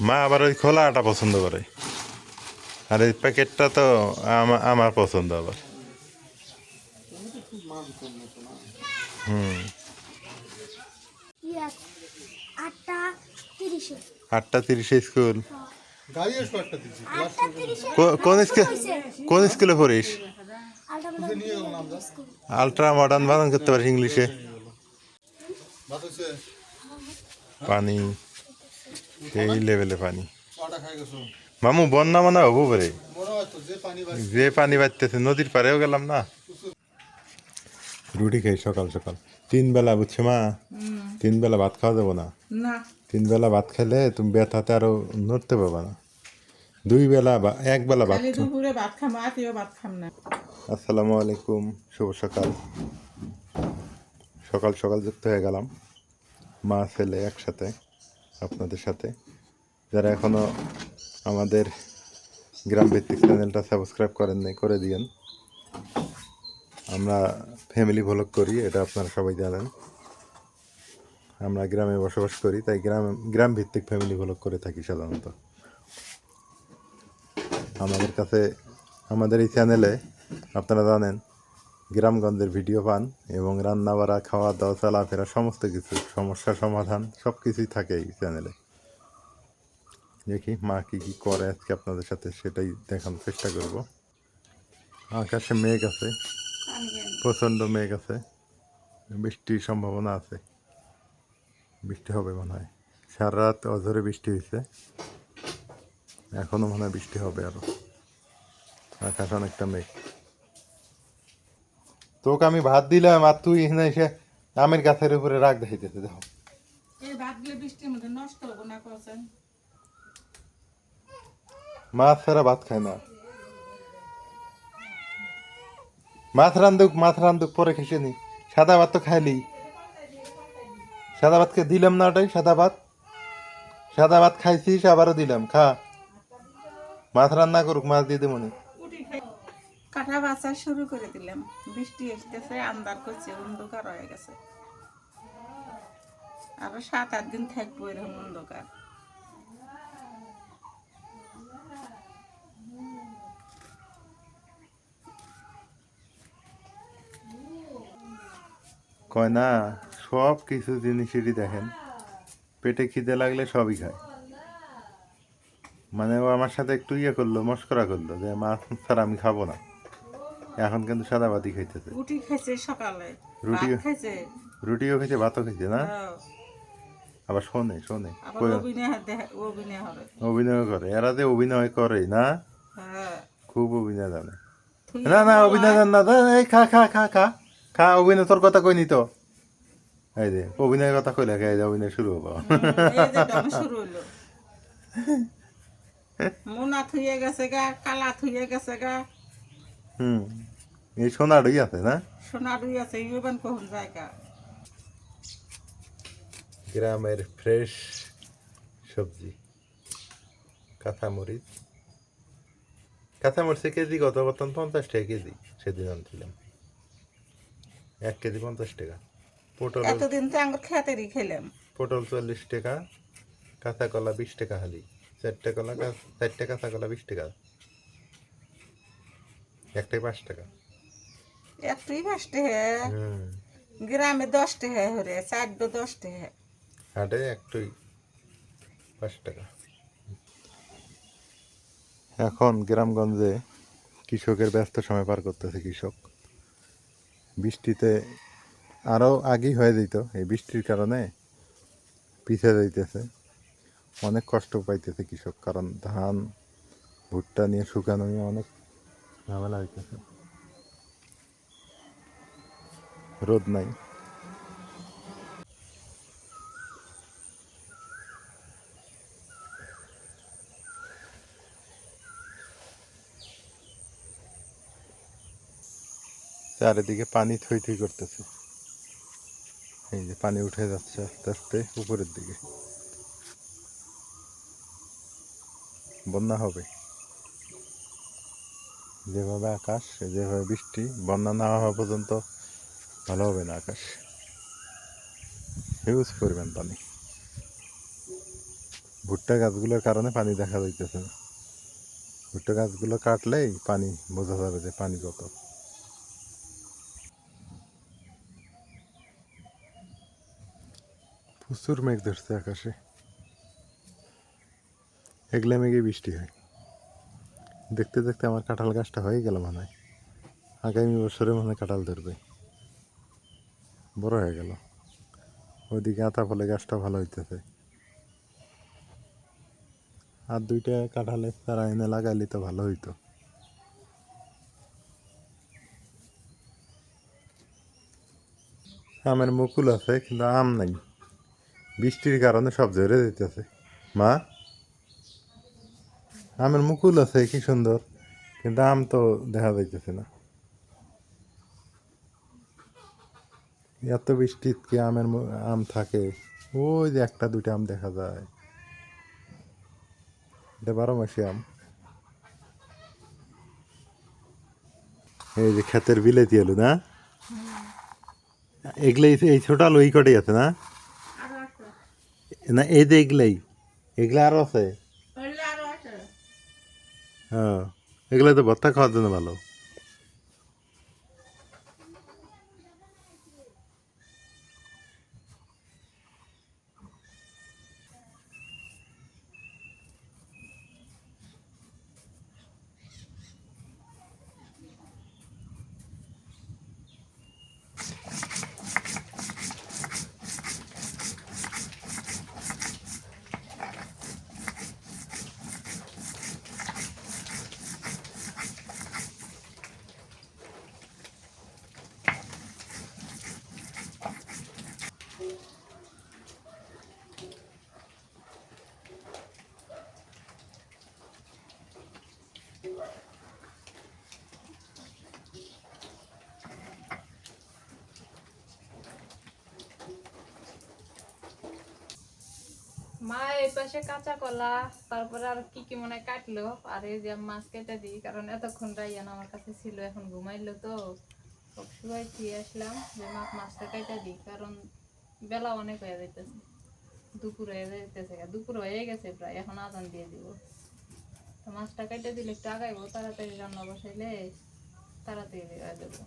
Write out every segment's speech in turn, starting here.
মা আবার ওই খোলা আটা পছন্দ করে। আর এই প্যাকেটটা তো আমা- আমার পছন্দ আবার। হুম। আটটা তিরিশে। স্কুল। কোন স্কুল কোন স্কুলে পড়িস? আলট্রা মডার্ন বানান করতে পারিস ইংলিশে। পানি সেই লেভেলে পানি। মামু বন্যা মনে হব পারে মনে হয় তো যে পানি বাড়ি যে পানি বাড়তেছে নদীর পাড়েও গেলাম না। রুটি খাই সকাল সকাল। তিন বেলা বুঝছ মা? তিন বেলা ভাত খাওয়া যাব না? না। তিন বেলা ভাত খেলে তুমি ব্যথাতে আরও নড়তে পারবা না। দুই বেলা বা এক বেলা ভাত দুপুরে ভাত খাম রাতেও ভাত খাম না। আসসালামু আলাইকুম শুভ সকাল। সকাল সকাল যুক্ত হয়ে গেলাম। মা ছেলে একসাথে আপনাদের সাথে। যারা এখনও আমাদের গ্রাম ভিত্তিক চ্যানেলটা সাবস্ক্রাইব করেন নাই, করে দিয়েন। আমরা ফ্যামিলি ভ্লগ করি, এটা আপনারা সবাই জানেন। আমরা গ্রামে বসবাস করি, তাই গ্রাম গ্রাম ভিত্তিক ফ্যামিলি ভ্লগ করে থাকি সাধারণত। আমাদের কাছে, আমাদের এই চ্যানেলে, আপনারা জানেন গ্রামগঞ্জের ভিডিও পান এবং রান্না বাড়া খাওয়া দাওয়া চলাফেরা, সমস্ত কিছু, সমস্যা সমাধান সব কিছুই থাকে এই চ্যানেলে দেখি মা কী কী করে আজকে আপনাদের সাথে সেটাই দেখানোর চেষ্টা করব। আকাশে মেঘ আছে, প্রচণ্ড মেঘ আছে, বৃষ্টির সম্ভাবনা আছে। বৃষ্টি হবে মনে হয়। সারা রাত অঝরে বৃষ্টি হয়েছে। এখনও মনে হয় বৃষ্টি হবে আরও আকাশ অনেকটা মেঘ। তোকে আমি ভাত দিলাম আর তুই এখানে এসে আমের গাছের উপরে রাগ দেখাইতেছে দেখো। মাছ ছাড়া ভাত খায় না। মাছ রান্ধুক মাছ রান্ধুক পরে খেসে নি। সাদা ভাত তো খাইলি। সাদা ভাতকে দিলাম না ওটাই সাদা ভাত। সাদা ভাত খাইছিস আবারও দিলাম খা। মাছ রান্না করুক মাছ দিয়ে দেবো নি। কাঁঠা বাছা শুরু করে দিলাম। বৃষ্টি এসতেছে আন্দার করছে, অন্ধকার হয়ে গেছে। আরও সাত আট দিন থাকব এরকম অন্ধকার। কয় না, সব কিছু জিনিসেরই দেখেন। পেটে খিদে লাগলে সবই খায়। মানে ও আমার সাথে একটু ইয়ে করল, মস্করা করল যে, মাছ ছাড়া আমি খাব না। এখন কিন্তু সাদা ভাতই খাইতেছে। রুটি খাইছে সকালে। রুটি- খাইছে। রুটিও খেয়েছে ভাতও খেয়েছে না? হ্যাঁ। আবার শোনে শোনে অভিনয় করে। এরা যে অভিনয় করে না হ্যাঁ। খুব অভিনয় জানে। না না অভিনয় জান না। এই খা খা খা খা। খা অভিনয় তোর কথা কই নি তো। এই যে অভিনয়ের কথা কইলে এই যে অভিনয় শুরু হব। শুরু হলো। মোনা থুয়ে গেছে গা কালা থুয়ে গেছে গা। হুম। এই সোনারই আছে না? সোনা রুই আছে ইউবান কখন জায়গা? গ্রামের ফ্রেশ সবজি কাঁচামরিচ। কাঁচামরিচের কেজি কত? বর্তমান পঞ্চাশ টাকা কেজি সেদিন আনছিলাম। এক কেজি পঞ্চাশ টাকা। পটল এতদিন তো আঙ্গুর খেতেরই খেলাম। পটল চল্লিশ টাকা কাঁচা কলা বিশ টাকা হালি। চারটে কলা চারটে কাঁচা কলা বিশ টাকা। একটাই পাঁচ টাকা। একটুই পাঁচ টাকা গ্রামে দশ টাকা হরে চারটে দশ টাকা হাটে একটুই পাঁচ টাকা। এখন গ্রামগঞ্জে কৃষকের ব্যস্ত সময় পার করতেছে কৃষক। বৃষ্টিতে আরও আগেই হয়ে যেত এই বৃষ্টির কারণে পিছিয়ে যাইতেছে। অনেক কষ্ট পাইতেছে কৃষক কারণ ধান ভুট্টা নিয়ে শুকানো নিয়ে অনেক ঝামেলা হইতেছে। রোদ নাই চারিদিকে পানি থই থই করতেছে। এই যে পানি উঠে যাচ্ছে আস্তে আস্তে উপরের দিকে। বন্যা হবে। যেভাবে আকাশ, যেভাবে বৃষ্টি, বন্যা না হওয়া পর্যন্ত ভালো হবে না আকাশ। হিউজ পরিমাণ পানি। ভুট্টা গাছগুলোর কারণে পানি দেখা যাইতেছে না। ভুট্টা গাছগুলো কাটলেই পানি, বোঝা যাবে যে পানি কত। প্রচুর মেঘ ধরছে আকাশে। এগলে মেঘে বৃষ্টি হয়। দেখতে দেখতে আমার কাঁঠাল গাছটা হয়ে গেল মনে হয়। আগামী বছরে মনে হয় কাঁঠাল ধরবে। বড় হয়ে গেল। ওইদিকে আতা ফলে গাছটা ভালো হইতেছে। আর দুইটা কাঁঠালের চারা এনে লাগাইলে তো ভালো হইতো। আমের মুকুল আছে, কিন্তু আম নাই। বৃষ্টির কারণে সব ঝরে যেতেছে মা? আমের মুকুল আছে, কি সুন্দর। কিন্তু আম তো দেখা যাইতেছে না। এত বৃষ্টিত কি আমের আম থাকে? ওই যে একটা দুইটা আম দেখা যায়। এটা বারো মাসি আম। এই যে ক্ষেতের বিলেতি আলু না? এগুলাই এই ছোট আলু এই কটাই আছে না? না এই যে এগুলাই। এগুলা আরও আছে? আছে। হ্যাঁ। এগুলো তো ভর্তা খাওয়ার জন্য ভালো। মা এই পাশে কাঁচা কলা, তারপরে আর কি কি মনে কাটলো, আর এই যে মাছ কেটে দিই, কারণ এতক্ষণ রাইয়ান আমার কাছে ছিল, এখন ঘুমাইলো তো। সব সময় দিয়ে আসলাম, যে মা মাছটা কেটে দিই, কারণ বেলা অনেক হয়ে যাইতেছে। দুপুর হয়ে যাইতেছে দুপুর হয়ে গেছে প্রায়, এখন আদান দিয়ে দিব। তো মাছটা কেটে দিলে একটু আগাইবো, তাড়াতাড়ি রান্না বসাইলে তাড়াতাড়ি হয়ে দেবো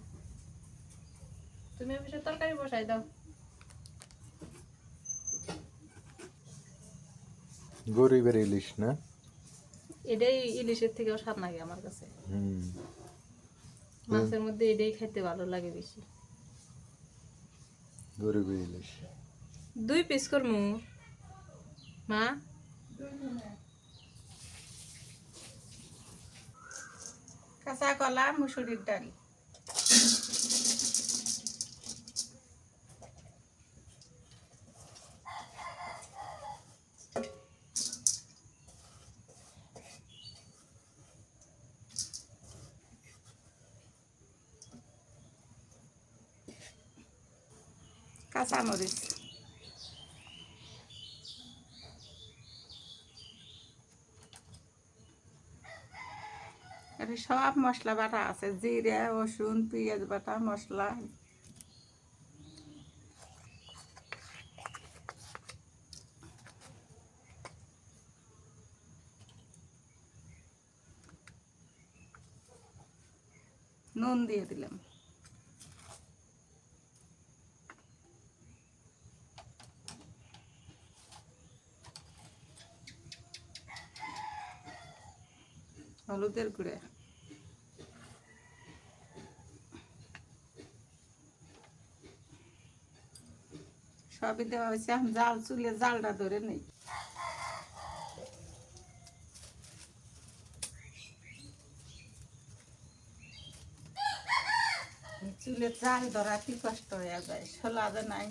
তুমি অবশ্য তরকারি বসাই দাও। গরিবের ইলিশ না? এটাই ইলিশের থেকেও স্বাদ লাগে আমার কাছে। মাছের মধ্যে এটাই খেতে ভালো লাগে বেশি। গরিবের ইলিশ। দুই পিস করমু। মা? কাঁচা কলা মুসুরির ডাল। কাঁচা মরিচ এখানে সব মশলা বাটা আছে, জিরে, রসুন, পেঁয়াজ বাটা, মশলা। নুন দিয়ে দিলাম। হলুদের গুঁড়া। সবই দেওয়া হয়েছে, এখন জাল চুলে জালটা ধরে নেই। চুলে জাল ধরা কি কষ্ট হয়ে যায়, শোলা যে নাই।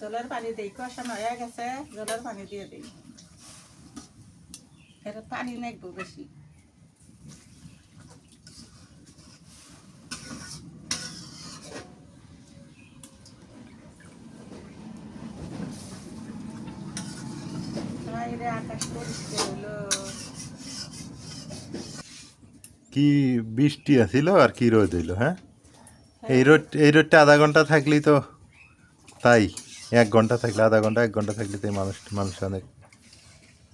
জলের পানি দিই কষানো হয়ে গেছে জলের পানি দিয়ে দিই। এটা পানি নাকবো বেশি কি বৃষ্টি আছিল আর কি রোদ হইল হ্যাঁ। এই রোদ এই রোদটা আধা ঘণ্টা থাকলেই তো তাই। এক ঘণ্টা থাকলে আধা ঘণ্টা এক ঘণ্টা থাকলে তো এই মানুষ মানুষ অনেক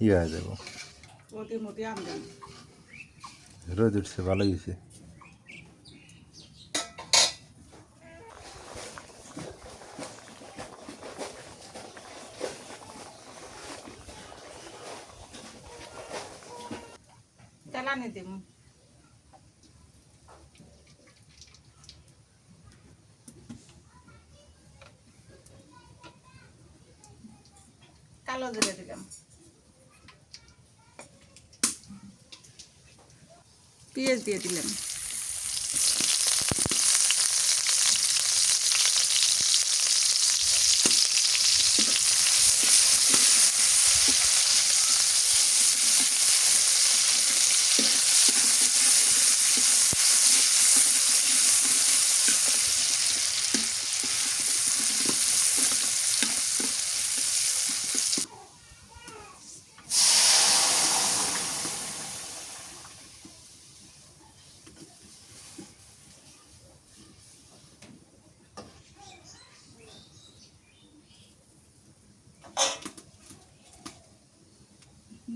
ই হয়ে যাব। রোদ উঠছে ভালোই হয়েছে। চালানি কালো জিরে দিলাম। পেঁয়াজ দিয়ে দিলাম।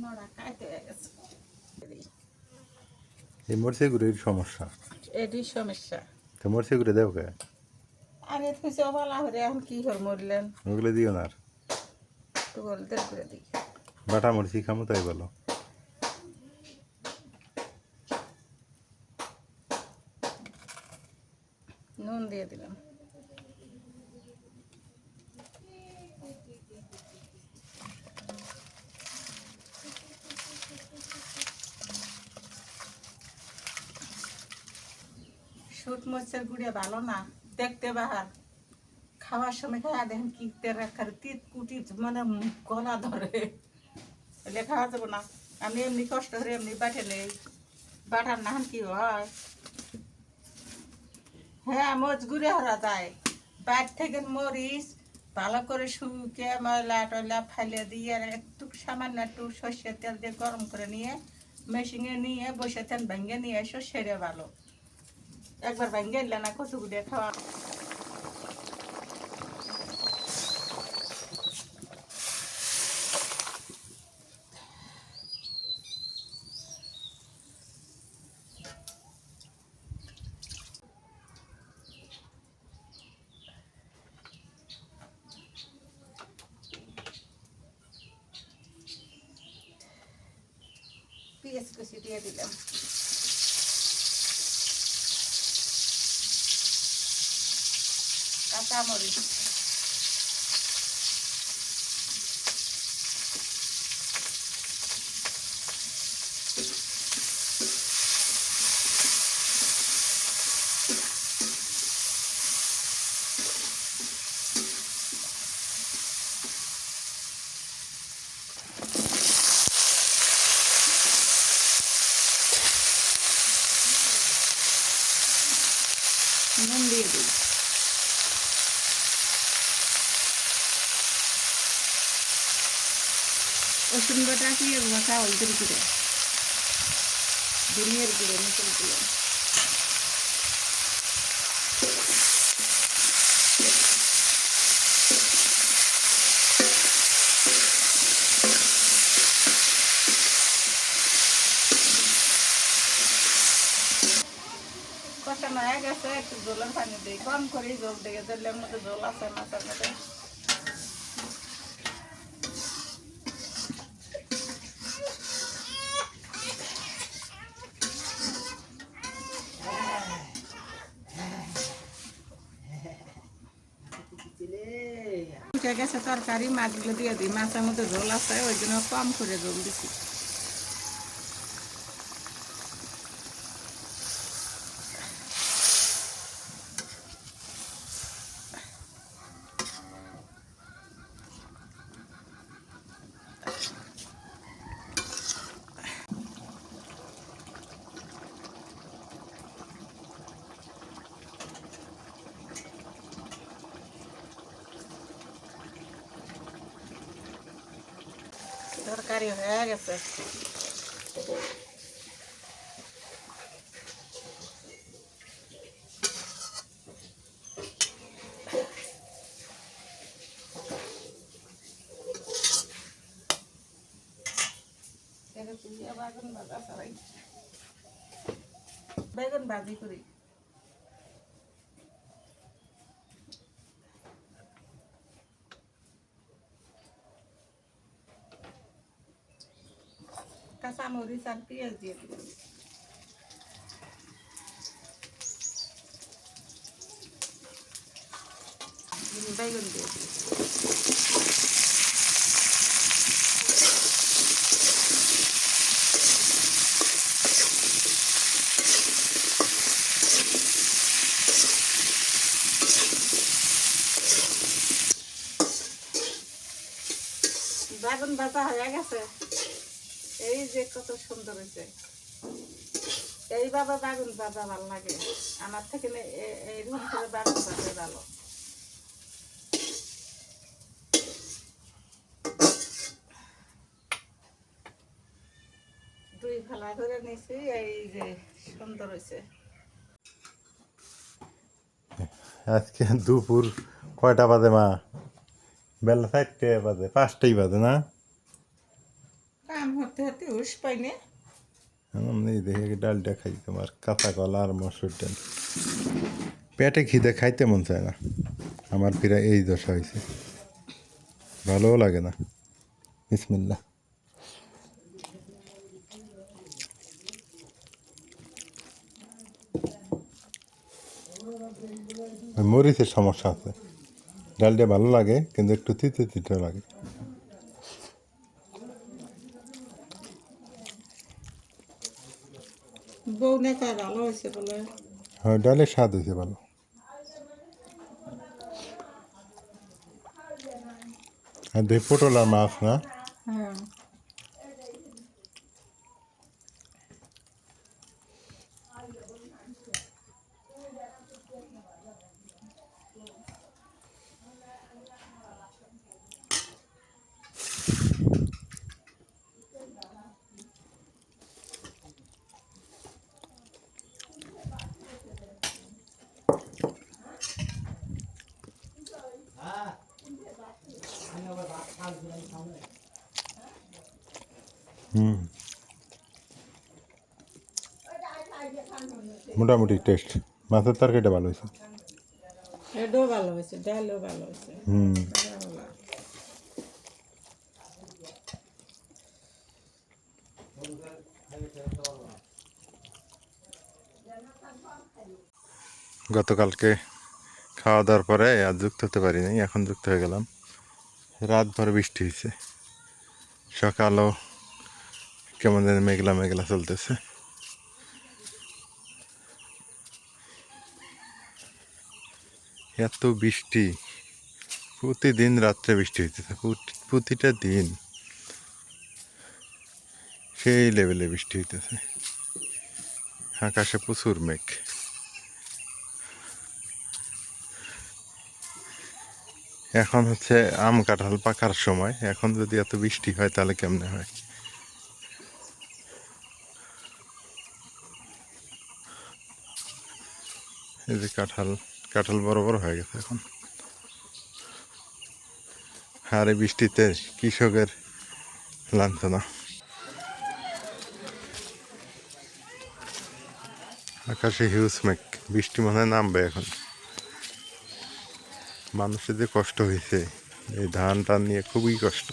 নড়া কাইতে হয়ে গেছে এই মরছে গুড়ির সমস্যা। এটি সমস্যা। তো মরছে গুড়ে দেও কে? আগে খুঁজে বলা হরে এখন কি মরলেন? ওগুলো দিও না আর। তো বলতে করে দিই বাটা মরছি খামো তাই বলো নুন দিয়ে দিলাম শুট গুঁড়ে ভালো না, দেখতে বাহার। খাওয়ার সময় খাওয়া দেখেন কি রাখার তিত কুটিত মানে গলা ধরে। এলে খাওয়া যাব না। আমি এমনি কষ্ট করে এমনি বাটে নেই। বাটার নাহান কি হয়? হ্যাঁ মজ ঘুরে হরা যায়। বাইর থেকে মরিচ ভালো করে শুকে, ময়লা টয়লা ফাইলে দিয়ে একটু সামান্য একটু সর্ষের তেল দিয়ে গরম করে নিয়ে মেশিনে নিয়ে বসে তেল ভেঙে নিয়ে এসো, সেরে ভালো। একবার ভাঙ্গে এলে না কচু খাওয়া পেঁয়াজ কুচি দিয়ে দিলাম কাঁচামরিচ নুন দিয়ে দিই হলদের গুঁড়ো ধনিয়ার গুঁড়ো নতুন গুঁড়ো কষানো হয়ে গেছে, একটু জলের পানি দিই। কম করেই জল দিয়ে দিলে মধ্যে জল আছে মধ্যে। গেছে তরকারি, মাছগুলো দিয়ে দিই। মাছের মধ্যে ঝোল আছে, ওই জন্য কম করে জল দিছি। তরকারি হয়ে গেছে এটা তুলিয়া বেগুন ভাজা ছাড়াই বেগুন ভাজি করি কাঁচা মরিচ আর পেঁয়াজ দিয়ে দিব বেগুন দিয়ে দিব বেগুন ভাজা হয়ে গেছে এই যে কত সুন্দর হয়েছে। এইভাবে বাগুন ভাজা ভালো লাগে। আমার থেকে নে- এ- এইরকম করে বাগুন ভাজা ভালো। দুই এই যে সুন্দর আজকে দুপুর কয়টা বাজে মা? বেলা চারটে বাজে, পাঁচটাই বাজে না? কাম হতে হতে পাইনি আমি দেখে ডালটা খাই, তোমার কাঁচা কলা আর মসুর ডাল। পেটে খিদে খাইতে মন চায় না। আমার প্রায় এই দশা হয়েছে ভালোও লাগে না। বিসমিল্লা মরিচের সমস্যা আছে। ডালটা ভালো লাগে, কিন্তু একটু তিতে তিতে লাগে। বউ নেতা ভালো হয়েছে বলে। হ্যাঁ ডালের স্বাদ হয়েছে ভালো। আর দুই পটল আর মাছ না? হ্যাঁ হুম মোটামুটি টেস্ট মাছের তরকারিটা ভালো হয়েছে? এটাও ভালো হয়েছে ডালও ভালো হয়েছে। হুম। গতকালকে খাওয়া দাওয়ার পরে আর যুক্ত হতে পারি নাই এখন যুক্ত হয়ে গেলাম। রাত ভর বৃষ্টি হয়েছে। সকালও কেমন যেন মেঘলা মেঘলা চলতেছে। এত বৃষ্টি। প্রতিদিন রাত্রে বৃষ্টি হইতেছে, প্রতি- প্রতিটা দিন। সেই লেভেলে বৃষ্টি হইতেছে। আকাশে প্রচুর মেঘ। এখন হচ্ছে আম কাঁঠাল পাকার সময়। এখন যদি এত বৃষ্টি হয়, তাহলে কেমনে হয়? এই যে কাঁঠাল। কাঁঠাল বড় বড় হয়ে গেছে এখন। আর বৃষ্টিতে কৃষকের লাঞ্ছনা। আকাশে হিউজ মেঘ, বৃষ্টি মনে হয় নামবে এখন। মানুষের যে কষ্ট হয়েছে, এই ধান টান নিয়ে খুবই কষ্ট।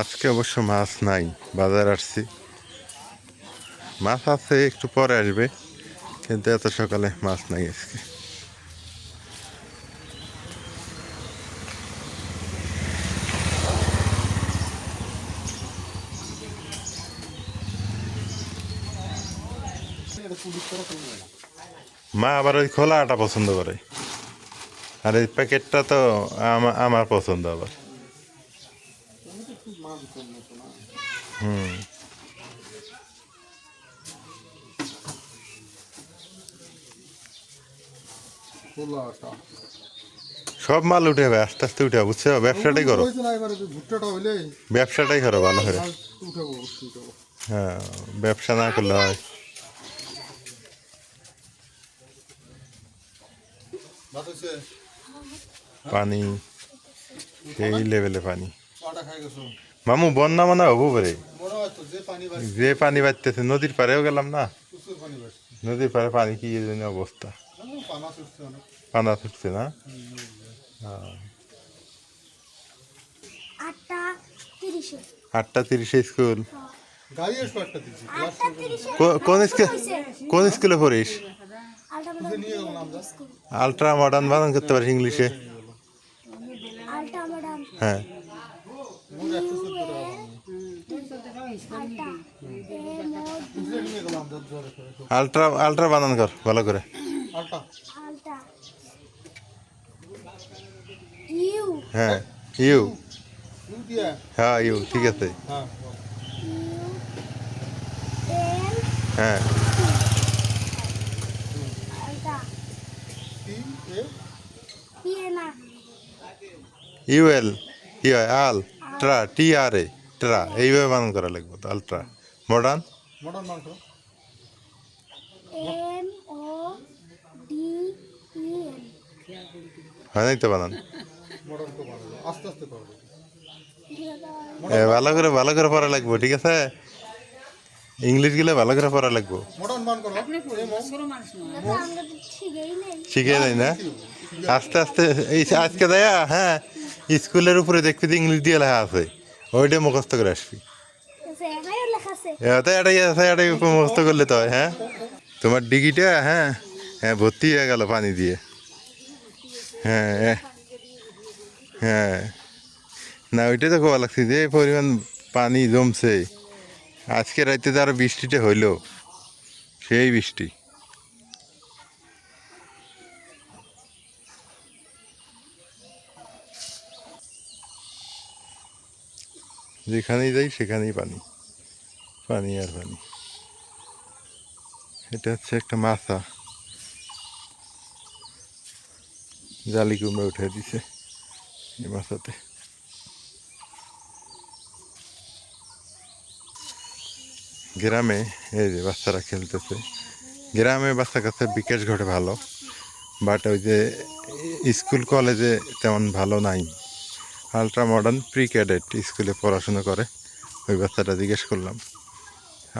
আজকে অবশ্য মাছ নাই, বাজার আসছি। মাছ আছে, একটু পরে আসবে, কিন্তু এত সকালে মাছ নাই আজকে। মা আবার ওই খোলা আটা পছন্দ করে। আর এই প্যাকেটটা তো আমা- আমার পছন্দ আবার। হুম। সব মাল উঠে যাবে, আস্তে আস্তে উঠে বুঝছ? ব্যবসাটাই করো। ব্যবসাটাই করো ভালো করে। হ্যাঁ ব্যবসা না করলে হয়। পানি সেই লেভেলে পানি। মামু, বন্যা মানে হব পারে। যে পানি বাড়তেছে, নদীর পাড়েও গেলাম না। নদীর পাড়ে পানি কি জন্য অবস্থা। পানা ছুটছে ছুটছে না আটটা তিরিশে আটটা তিরিশে স্কুল কোন স্কুল কোন স্কুলে পড়িস আলট্রা মডার্ন বানান করতে পারিস ইংলিশে হ্যাঁ। আলট্রা আলট্রা বানান কর ভালো করে আটটা আলটা ইউ হ্যাঁ ইউ। ইউ হ্যাঁ ইউ ঠিক আছে। হ্যাঁ। ইউ হ্যাঁ। আলটা টি এ ই এ না ইউএল ই আল ট্রা টি আর এ ট্রা এইভাবে বানান করা লাগবে তো আলট্রা মডার্ন? মটন মাংস এম ও ডি ই হয় তো বানান। আস্তে ভালো করে ভালো করে পড়া লাগবে ঠিক আছে? ইংলিশ গেলে ভালো করে পড়া লাগবে। মান শিখে যাই না আস্তে আস্তে এই আজকে দেয়া হ্যাঁ স্কুলের উপরে দেখবি যে ইংলিশ দিয়ে লেখা আছে। ওইটা মুখস্থ করে আসবি। জায়গায় লেখা এটাই আছে এটাই মুখস্থ করলে তো হ্যাঁ তোমার ডিগিটা হ্যাঁ হ্যাঁ ভর্তি হয়ে গেল পানি দিয়ে। হ্যাঁ হ্যাঁ। না ওইটা তো খোয়া লাগছে যে পরিমাণ পানি জমছে। আজকে রাইতে তো আরও বৃষ্টিটা হইল। সেই বৃষ্টি। যেখানেই যাই, সেখানেই পানি। পানি আর পানি। এটা হচ্ছে একটা মাথা। জালি কুমড়ে উঠে দিছে। এই মাছাতে গ্রামে, এই যে বাচ্চারা খেলতেছে। গ্রামে বাচ্চা কাছে বিকাশ ঘটে ভালো বাট ওই যে স্কুল, কলেজে তেমন ভালো নাই। আলট্রা মডার্ন প্রি ক্যাডেট স্কুলে পড়াশোনা করে, ওই বাচ্চাটা জিজ্ঞেস করলাম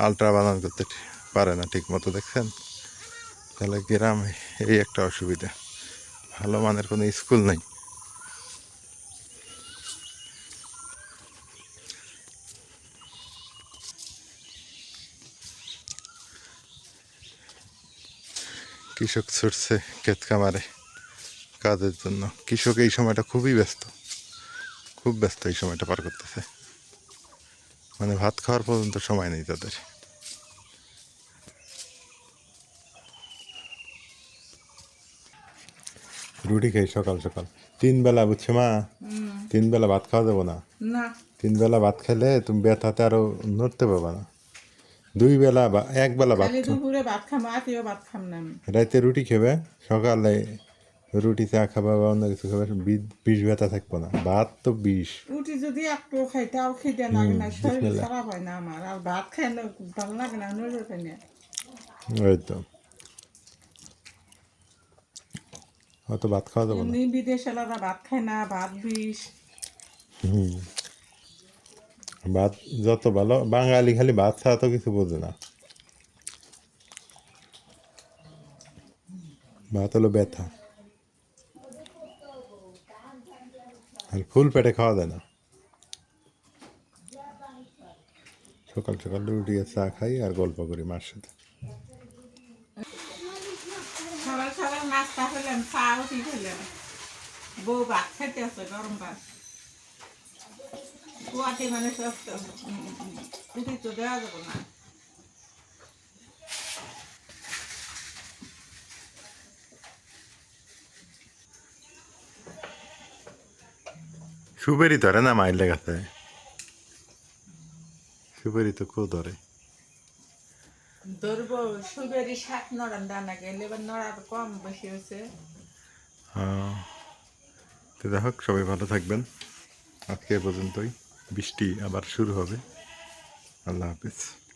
আলট্রা বানান করতে পারে না ঠিক মতো দেখছেন? তাহলে গ্রামে এই একটা অসুবিধা, ভালো মানের কোনো স্কুল নেই। কৃষক ছুটছে ক্ষেত কামারে কাজের জন্য। কৃষক এই সময়টা খুবই ব্যস্ত। খুব ব্যস্ত এই সময়টা পার করতেছে। মানে ভাত খাওয়ার পর্যন্ত সময় নেই তাদের। রুটি খাই সকাল সকাল। তিন বেলা বুঝছ মা? তিন বেলা ভাত খাওয়া যাব না? না। তিন বেলা ভাত খেলে তুমি ব্যথাতে আরও নড়তে পারবা না। দুই বেলা বা এক বেলা ভাত দুপুরে ভাত খাম রাতেও ভাত খাম না আমি। রাতে রুটি খেবে সকালে রুটি চা খাবা বা অন্য কিছু খাবে বিষ ব্যথা থাকব না। ভাত তো বিষ। রুটি যদি একটু খাই তাও খেতে লাগে না শরীর খারাপ হয় না আমার। আর ভাত খাই না ভালো লাগে না নজর খাই না ওই তো। অত ভাত খাওয়া যাব না। এমনি বিদেশ এলাকা ভাত খায় না ভাত বিষ। হুম। ভাত, যত ভালো, বাঙালি খালি ভাত ছাড়া তো কিছু বোঝে না। ভাত হলো ব্যথা। আর ফুল পেটে খাওয়া যায় না। সকাল সকাল রুটি চা খাই আর গল্প করি মার সাথে। সকাল সকাল নাস্তা চা উঠি বউ ভাত খাইতে আছে গরম ভাত। কুয়াতে মানে সব তো দেওয়া যাবে না। সুপারি ধরে না মাইলে গাছে সুপারি তো কেউ ধরে? ধরবো সুবেরি শাক নড়ান দানা গেলে এবার নড়ার কম বেশি হয়েছে। হ্যাঁ। তো যাই হোক সবাই ভালো থাকবেন। আজকে পর্যন্তই। বৃষ্টি আবার শুরু হবে। আল্লাহ হাফিজ।